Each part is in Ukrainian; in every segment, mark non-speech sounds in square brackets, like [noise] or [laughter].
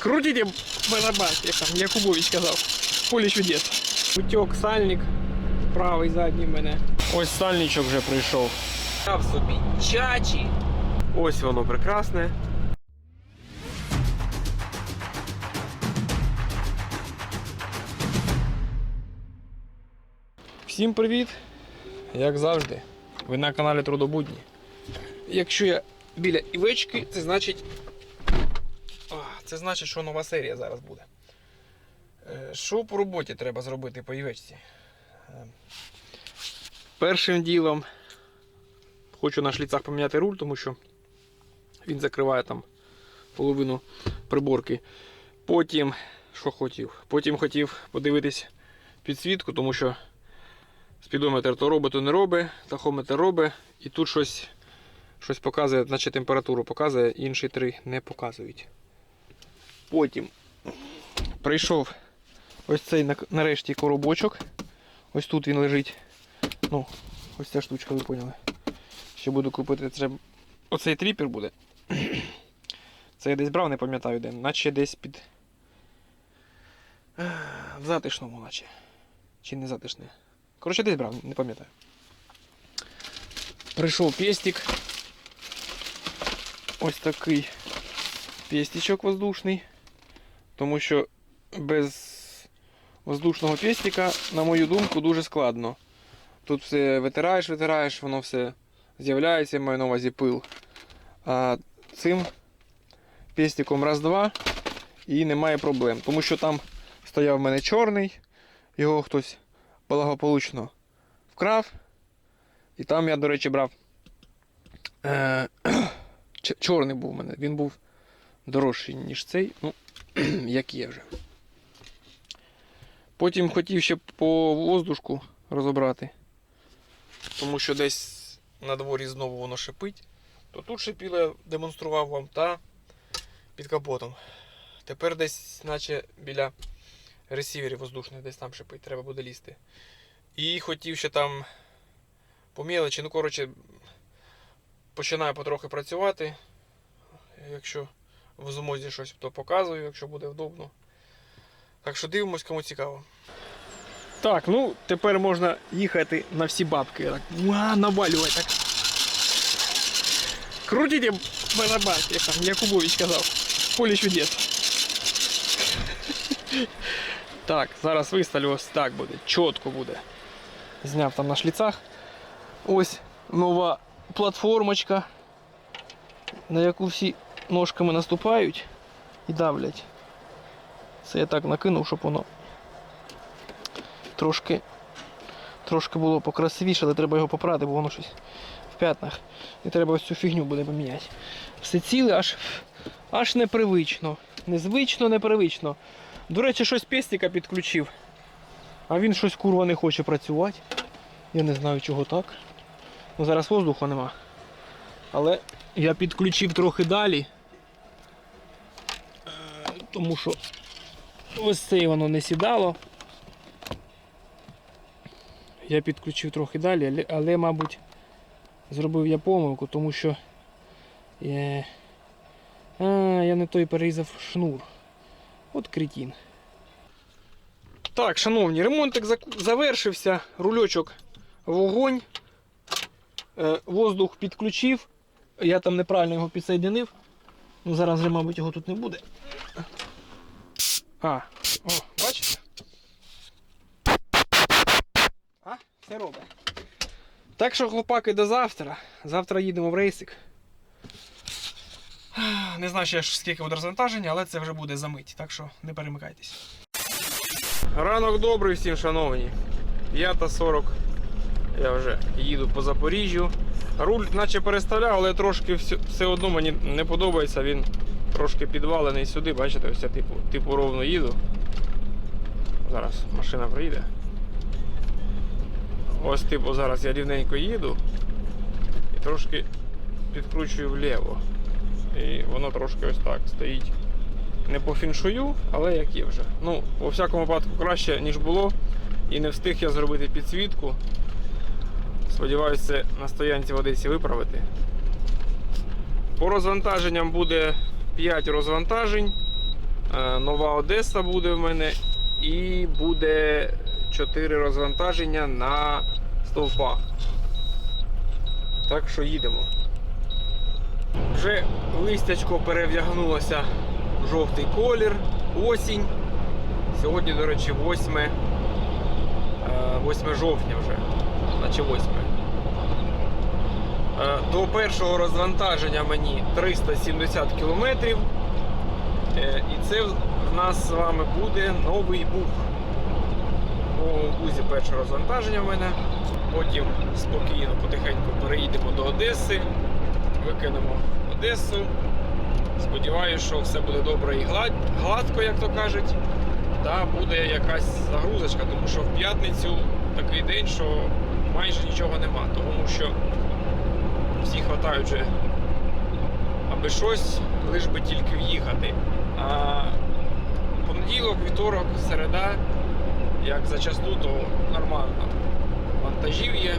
Крутите барабан, як там Якубович казав. Поле чудес. Утек сальник, правий задній мене. Ось сальничок вже прийшов. Взяв собі чачі. Ось воно прекрасне. Всім привіт! Як завжди, ви на каналі Трудобудні. Якщо я біля івечки, це значить. Це значить, що нова серія зараз буде. Е, Що по роботі треба зробити по івечці? Першим ділом хочу на шліцах поміняти руль, тому що він закриває там половину приборки. Потім, що хотів? Потім хотів подивитись підсвітку, тому що спідометр то робить, то не робить, тахометр робить, і тут щось, щось показує, наче температуру показує, інші три не показують. Потім прийшов ось цей нарешті коробочок. Ось тут він лежить. Ну, ось ця штучка, ви поняли. Ще буду купити це. Оцей тріпер буде. [clears throat] Це я десь брав, не пам'ятаю де. Наче десь під. В затишному, наче. Чи не затишне. Коротше, десь брав, не пам'ятаю. Прийшов пестик. Ось такий пестичок воздушний. Тому що без воздушного пестика, на мою думку, дуже складно. Тут все витираєш, витираєш, воно все з'являється, я маю на увазі пил. А цим пестиком раз-два і немає проблем. Тому що там стояв в мене чорний, його хтось благополучно вкрав. І там я, до речі, брав. Е- [clears throat] чорний був у мене, він був дорожчий, ніж цей. Ну, [clears throat] як є вже. Потім хотів ще по воздушку розібрати. Тому що десь на дворі знову воно шипить. То тут шипіло, демонстрував вам, та під капотом. Тепер десь, наче біля ресіверів воздушних, десь там шипить, треба буде лізти. І хотів ще там по мелочі, ну коротше, починаю потрохи працювати. Якщо в змозі щось, то показую, якщо буде вдобно. Так що дивимось, кому цікаво. Так, ну тепер можна їхати на всі бабки. Так, уа, навалювати так. Крутите барабан, як там Якубович казав. Поле чудес. [laughs] Так, зараз виставлю ось так буде. Чітко буде. Зняв там на шліцах. Ось нова платформочка, на яку всі ножками наступають і давлять. Це я так накинув, щоб воно трошки, трошки було покрасивіше, але треба його попрати, бо воно щось в п'ятнах. І треба ось цю фігню буде поміняти. Все ціле аж, аж непривично. Незвично, непривично. До речі, щось пестика підключив. А він щось курва не хоче працювати. Я не знаю чого так. Ну, зараз воздуху нема. Але я підключив трохи далі. Тому що ось це воно не сідало. Я підключив трохи далі, але, мабуть, зробив я помилку, тому що я, а, я не той перерізав шнур. От кретін. Так, шановні, ремонтик завершився, рульочок вогонь. Е, воздух підключив. Я там неправильно його підсоєдинив. Ну, зараз мабуть, його тут не буде. А, о, бачите? А, все робить. Так що, хлопаки, до завтра. Завтра їдемо в рейсик. Не знаю ще скільки буде розвантаження, але це вже буде за мить, так що не перемикайтесь. Ранок добрий всім, шановні. 5.40. Я вже їду по Запоріжжю. Руль наче переставляв, але трошки все, одно мені не подобається. Він трошки підвалений сюди, бачите, ось я типу, типу ровно їду. Зараз машина приїде. Ось типу зараз я рівненько їду і трошки підкручую вліво. І воно трошки ось так стоїть. Не по фіншую, але як є вже. Ну, у всякому випадку краще, ніж було. І не встиг я зробити підсвітку. Сподіваюся, на стоянці в Одесі виправити. По розвантаженням буде 5 розвантажень. Е, Нова Одеса буде в мене і буде 4 розвантаження на стовпах. Так що їдемо. Вже листячко перевдягнулося в жовтий колір, осінь. Сьогодні, до речі, 8, е, 8 жовтня вже, наче 8. Е, До першого розвантаження мені 370 кілометрів. Е, І це в нас з вами буде новий бух. У бузі перше розвантаження в мене. Потім спокійно, потихеньку переїдемо до Одеси, викинемо Одесу. Сподіваюся, що все буде добре і гладко, як то кажуть. Та буде якась загрузочка, тому що в п'ятницю такий день, що майже нічого нема, тому що всі аби щось, лиш би тільки в'їхати. А понеділок, вівторок, середа, як зачасту, то нормально. Вантажів є.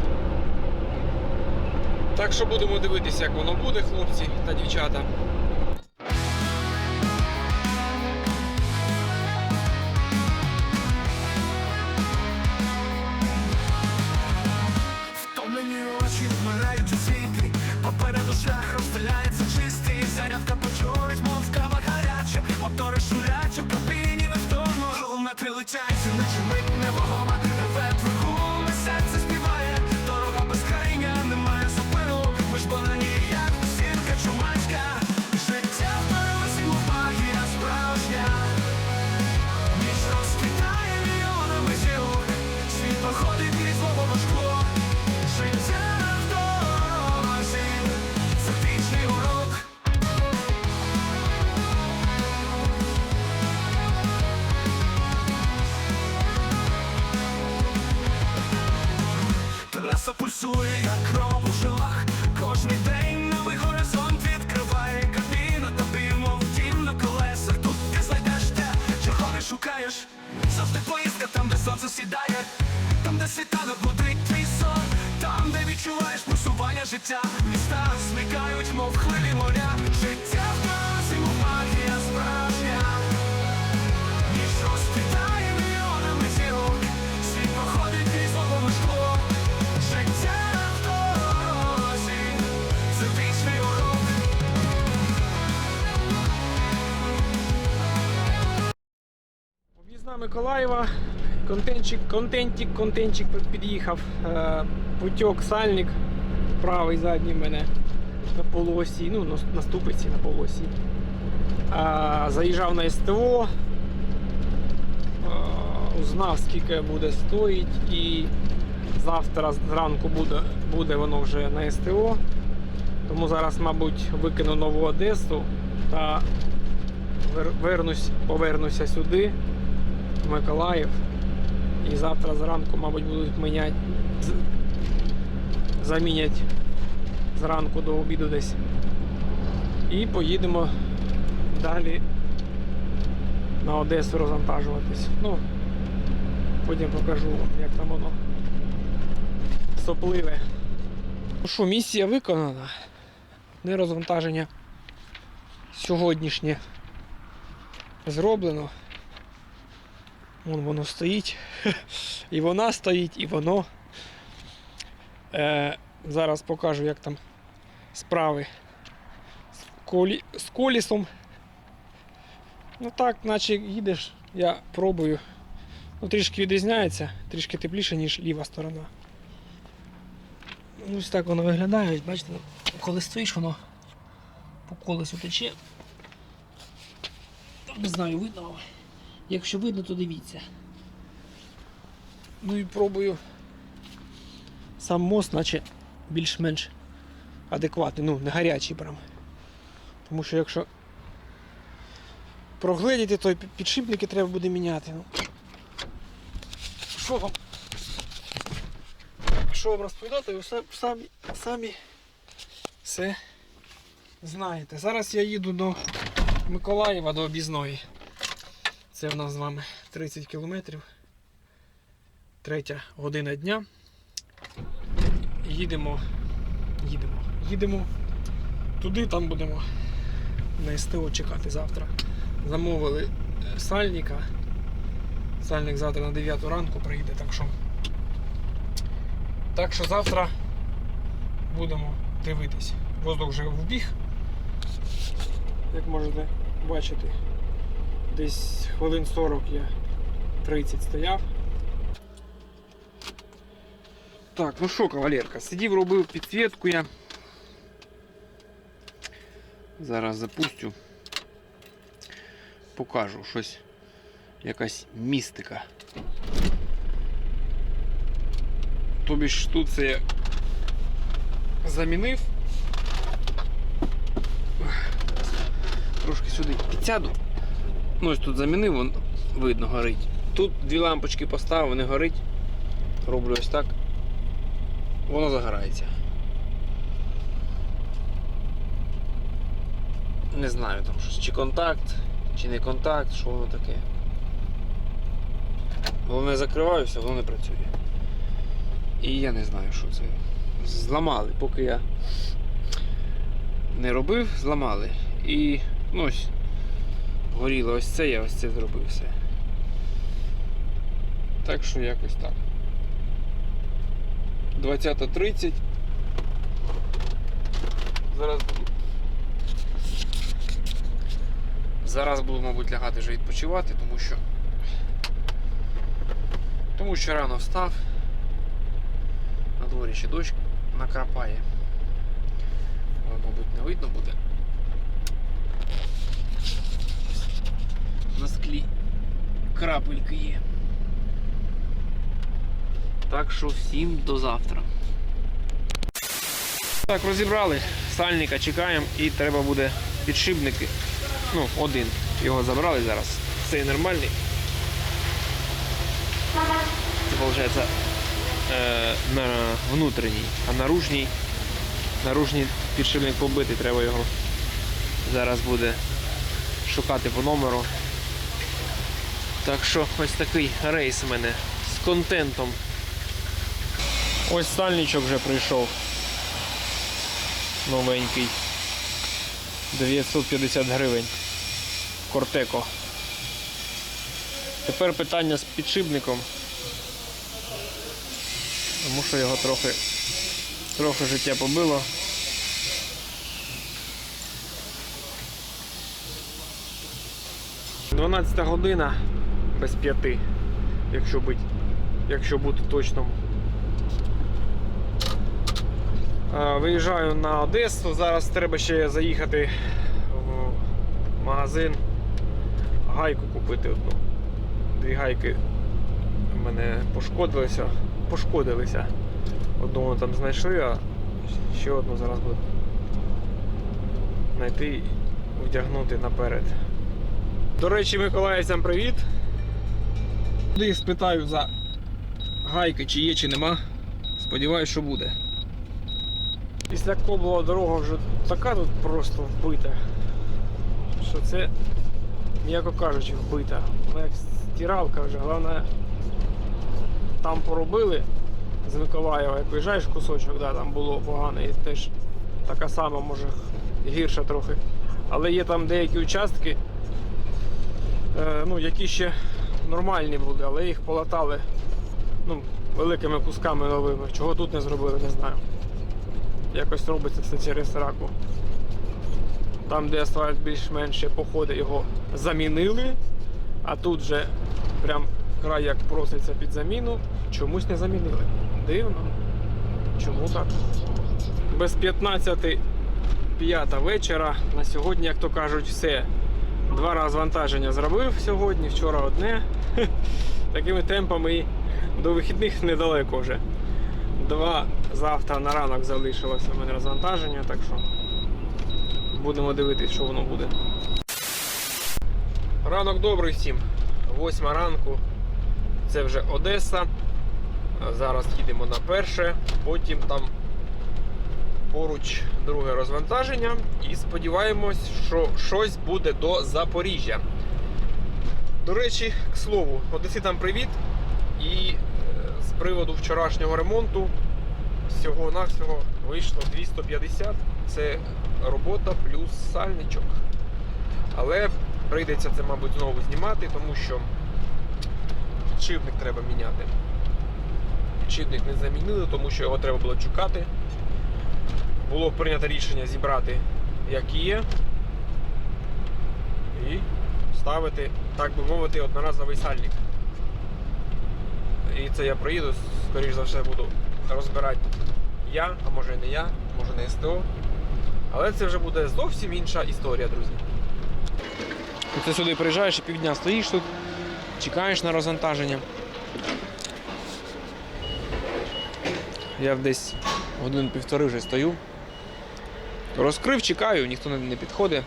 Так що будемо дивитися, як воно буде, хлопці та дівчата. Миколаєва, контентчик, контентик, контентчик під'їхав. Е, Путьок, сальник, правий задній мене на полуосі, ну на, ступиці на полуосі. А, заїжджав на СТО, узнав скільки буде стоїть і завтра зранку буде, буде воно вже на СТО. Тому зараз, мабуть, викину нову Одесу та повернуся сюди, Миколаїв. І завтра зранку, мабуть, будуть міняти, замінять зранку до обіду десь. І поїдемо далі на Одесу розвантажуватись. Ну, потім покажу вам, як там воно сопливе. Ну що, місія виконана. Не розвантаження сьогоднішнє зроблено. Вон воно стоїть. [laughs] І вона стоїть, і воно. Е, зараз покажу, як там справи з, колі... з колісом. Ну так, наче їдеш, я пробую. Ну, трішки відрізняється, трішки тепліше, ніж ліва сторона. Ну, Ось так воно виглядає, бачите, коли стоїш, воно по колесу тече. Не знаю, видно. Якщо видно, то дивіться. Ну і пробую. Сам мост, наче більш-менш адекватний, ну, не гарячий прям. Тому що якщо прогледіти, то підшипники треба буде міняти. Ну. Що вам? Що вам розповідати, ви самі, самі все знаєте. Зараз я їду до Миколаєва до об'їзної. Це в нас з вами 30 кілометрів. Третя година дня. Їдемо. Їдемо. Їдемо туди, там будемо на СТО чекати завтра. Замовили е, сальника. Сальник завтра на 9 ранку приїде, так що. Так що завтра будемо дивитись. Воздух вже вбіг. Як можете бачити, десь хвилин 40 я 30 стояв. Так, ну що, кавалерка, сидів, робив підсвітку я. Зараз запустю. Покажу щось. Якась містика. Тобі ж тут це я замінив. Трошки сюди підсяду. Ну ось тут замінив, вон видно горить. Тут дві лампочки поставив, не горить. Роблю ось так. Воно загорається. Не знаю там щось, чи контакт, чи не контакт, що воно таке. Головне закриваю, все, воно не працює. І я не знаю, що це. Зламали, поки я не робив, зламали. І ну ось горіло ось це, я ось це зробив все. Так що якось так. 20.30. Зараз буду. Зараз буду, мабуть, лягати вже відпочивати, тому що. Тому що рано встав. На дворі ще дощ накрапає. Мабуть, не видно буде. На склі крапельки є. Так що всім до завтра. Так, розібрали сальника, чекаємо і треба буде підшипники. Ну, один. Його забрали зараз. Цей нормальний. Це виходить е, на внутрішній, а наружній. Наружній підшипник побитий, треба його зараз буде шукати по номеру. Так що ось такий рейс у мене з контентом. Ось сальничок вже прийшов. Новенький. 950 гривень. Кортеко. Тепер питання з підшипником. Тому що його трохи, трохи життя побило. Дванадцята година без п'яти, якщо бути, якщо бути точним. Виїжджаю на Одесу. Зараз треба ще заїхати в магазин, гайку купити одну. Дві гайки в мене пошкодилися. Пошкодилися. Одну там знайшли, а ще одну зараз буду знайти вдягнути наперед. До речі, миколаївцям привіт. Туди спитаю за гайки, чи є, чи нема. Сподіваюсь, що буде. Після Коблова дорога вже така тут просто вбита, що це, м'яко кажучи, вбита. Вона як стиралка вже, головне там поробили з Миколаєва, як виїжджаєш кусочок, да, там було погано, і теж така сама, може гірша трохи. Але є там деякі участки, е, ну, які ще нормальні були, але їх полатали ну, великими кусками новими. Чого тут не зробили, не знаю. Якось робиться це через раку. Там, де асфальт більш-менш ще походи, його замінили, а тут же прям край як проситься під заміну, чомусь не замінили. Дивно. Чому так? Без 15 п'ята вечора. На сьогодні, як то кажуть, все. Два рази вантаження зробив сьогодні, вчора одне. [laughs] Такими темпами до вихідних недалеко вже. Два завтра на ранок залишилося в мене розвантаження, так що будемо дивитись, що воно буде. Ранок добрий всім. Восьма ранку. Це вже Одеса. Зараз їдемо на перше, потім там поруч друге розвантаження. І сподіваємось, що щось буде до Запоріжжя. До речі, к слову, Одеситам привіт. І е, з приводу вчорашнього ремонту всього-навсього вийшло 250. Це робота плюс сальничок. Але Прийдеться це, мабуть, знову знімати, тому що підшипник треба міняти. Підшипник не замінили, тому що його треба було чекати. Було прийнято рішення зібрати як є. І ставити, так би мовити, одноразовий сальник. І це я приїду, скоріш за все, буду розбирати я, а може і не я, може не СТО. Але це вже буде зовсім інша історія, друзі. Ти сюди приїжджаєш і півдня стоїш тут, чекаєш на розвантаження. Я десь годин-півтори вже стою. Розкрив, чекаю, ніхто не підходить,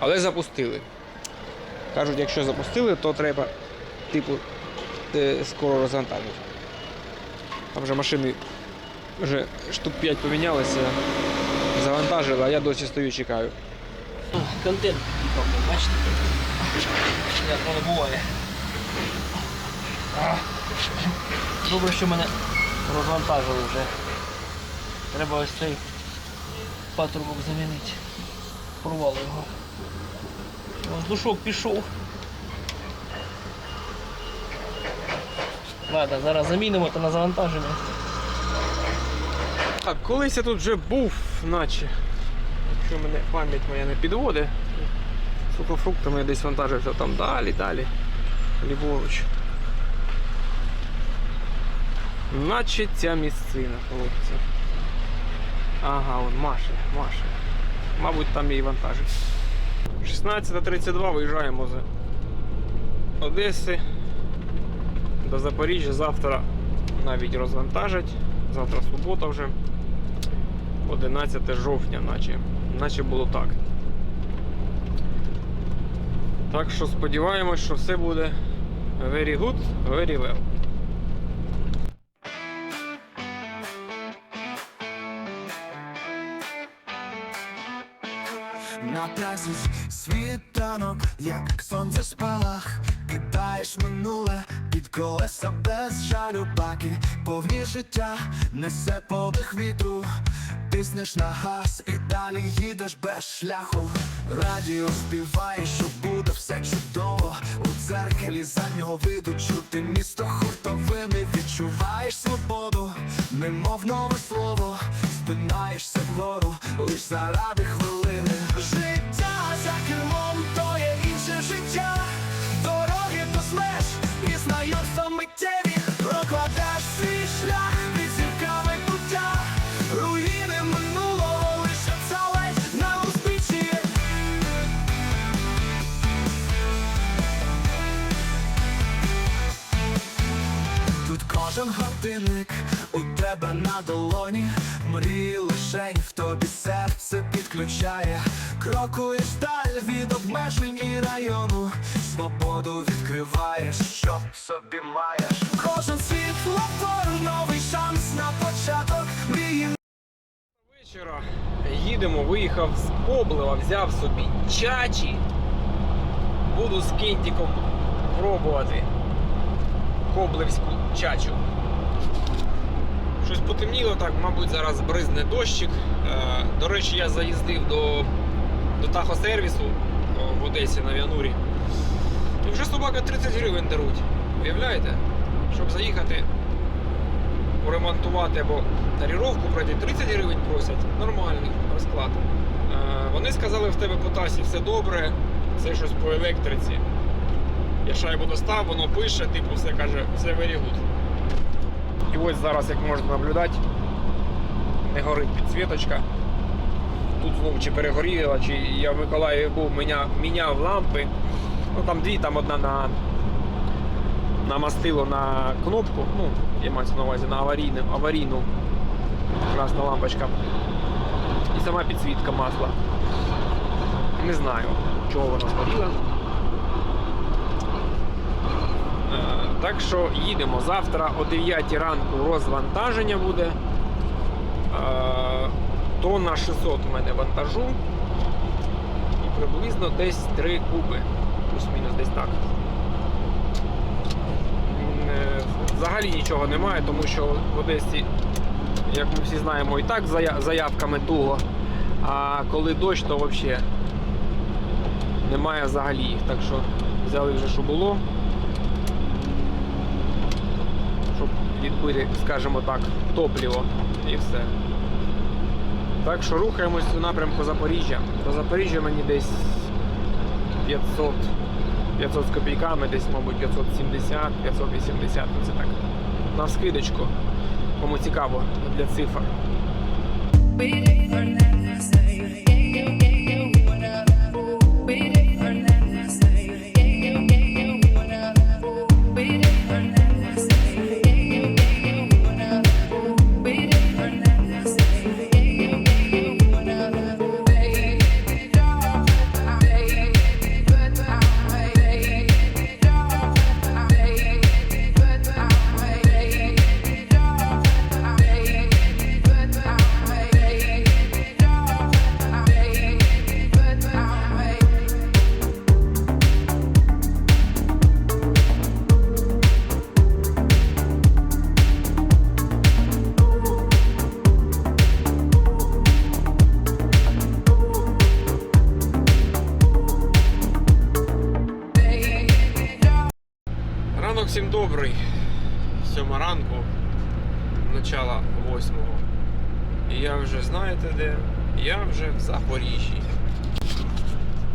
але запустили. Кажуть, якщо запустили, то треба, типу, е, скоро розвантажити. Там вже машини вже штук 5 помінялися, завантажили, а я досі стою, чекаю. Контент бачите? Як воно буває. Добре, що мене розвантажили вже. Треба ось цей патрубок замінити. Порвало його. Воздушок пішов. Ладно, зараз замінимо та на завантаження. Так, колись я тут вже був, наче. Якщо мене пам'ять моя не підводить, сухофруктами я десь вантажився там далі, далі. Ліворуч. Наче ця місцина, хлопці. Ага, он Маша, Маша. Мабуть, там її вантажить. 16.32 виїжджаємо з Одеси до Запоріжжя. Завтра навіть розвантажать. Завтра субота вже. 11 жовтня, наче. Наче було так. Так що сподіваємось, що все буде very good, very well. На світанок, як сонце спалах, кидаєш минуле під колеса без жалю. Баки, повні життя, несе подих вітру, тиснеш на газ і далі їдеш без шляху. Радіо співає, що буде все чудово. У дзеркалі заднього виду чути місто хуртовини, відчуваєш свободу, немов нове слово, спинаєшся вгору, лиш заради хвилини. Життя за кермом то є інше життя, дороги до смеш і знайомства миттєві, прокладеш свій шлях під зірками пуття, руїни минулого лише ледь на узбіччі. Тут кожен годинник у тебе на долоні, мрії лишень в тобі серце підключає, крокуєш даль від обмежень і району, свободу відкриваєш, що собі маєш. Кожен світлофор, новий шанс на початок, мрії Вечора їдемо, виїхав з Коблева, взяв собі чачі. Буду з кентиком пробувати коблевську чачу. Щось потемніло так, мабуть, зараз бризне дощик. Е, До речі, я заїздив до, до тахосервісу в Одесі на Віанурі. І вже собака 30 гривень даруть. Уявляєте? Щоб заїхати поремонтувати або таріровку пройти 30 гривень просять. Нормальний розклад. Е, Вони сказали, в тебе по трасі все добре, це щось по електриці. Я шайбу достав, воно пише, типу, все каже, все very good. І ось зараз, як можна наблюдати, не горить підсвіточка. Тут знову чи перегоріла, чи я в Миколаєві був, міняв, лампи. Ну там дві, там одна на намастило на кнопку, ну, я маю на увазі на аварійну, аварійну красна лампочка. І сама підсвітка масла. Не знаю, чого вона згоріла. Так що їдемо завтра о 9 ранку розвантаження буде. Тонна 600 у мене вантажу. І приблизно десь 3 куби. Плюс-мінус десь так. Е, Взагалі нічого немає, тому що в Одесі, як ми всі знаємо, і так зая- заявками туго. А коли дощ, то взагалі немає взагалі їх. Так що взяли вже, що було. Щоб відбити, скажімо так, топливо і все. Так що рухаємось у напрямку Запоріжжя. До Запоріжжя мені десь 500, 500 з копійками, десь, мабуть, 570, 580. Ну це так. На скидочку. Кому цікаво для цифр.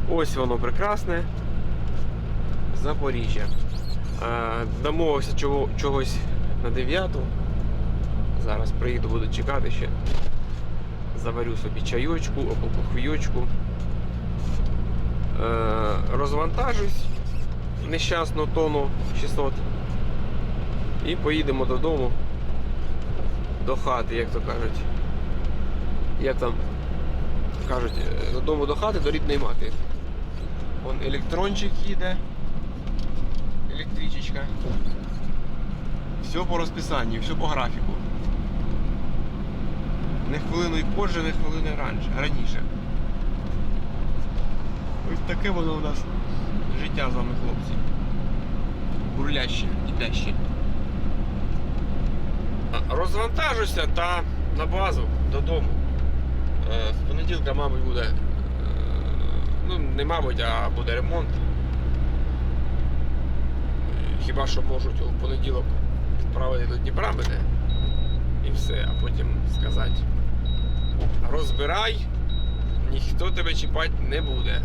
Ось воно прекрасне. Запоріжжя. Е, Домовився чого, чогось на 9. Зараз приїду, буду чекати ще. Заварю собі чайочку або кофійочку. Е, розвантажусь нещасну тонну 600 і поїдемо додому до хати, як то кажуть. Як там кажуть, е, додому до хати, до рідної мати. Вон електрончик їде. Електричечка. Все по розписанню, все по графіку. Не хвилиною позже, не хвилиною раніше. Ось таке воно у нас життя з вами, хлопці. Бурляще, ідеще. Розвантажуся та на базу додому. Е, З понеділка, мабуть, буде. Ну, не мабуть, а буде ремонт. Хіба що можуть у понеділок відправити до Дніпра мене і все, а потім сказати. Розбирай, ніхто тебе чіпати не буде.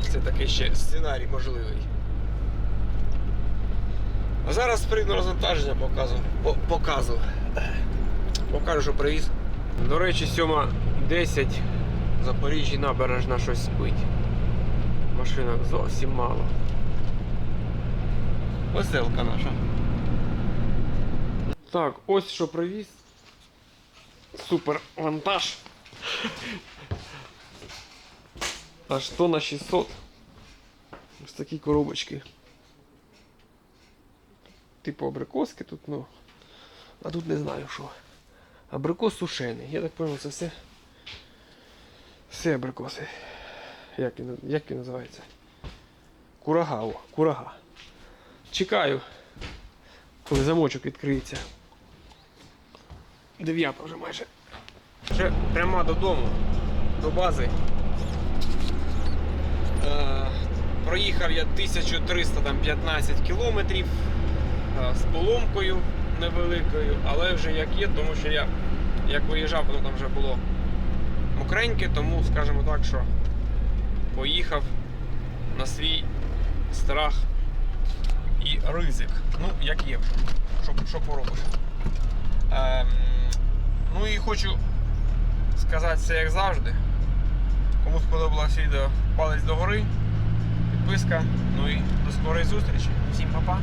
Це такий ще сценарій можливий. А зараз прийду розвантаження показу. По- показу. Покажу, що привіз. До речі, 7.10 в Запоріжжі набережна щось спить. Машинок зовсім мало. Веселка наша. Так, ось що привіз. Супер вантаж. Аж то на 600. Ось такі коробочки. Типу абрикоски тут, ну. А тут не знаю що. Абрикос сушений. Я так понял, це все. Все абрикоси. Як він, як він називається? Курага, о, курага. Чекаю, коли замочок відкриється. Дев'ята вже майже. Вже прямо додому, до бази. Е, проїхав я 1315 кілометрів е, з поломкою невеликою, але вже як є, тому що я як виїжджав, воно там вже було мокреньке, тому скажімо так, що поїхав на свій страх і ризик. Ну, як є. Що, що поробиш. Ем, ну і хочу сказати все як завжди. Кому сподобалось відео, палець догори, підписка. Ну і до скорої зустрічі. Всім па-па.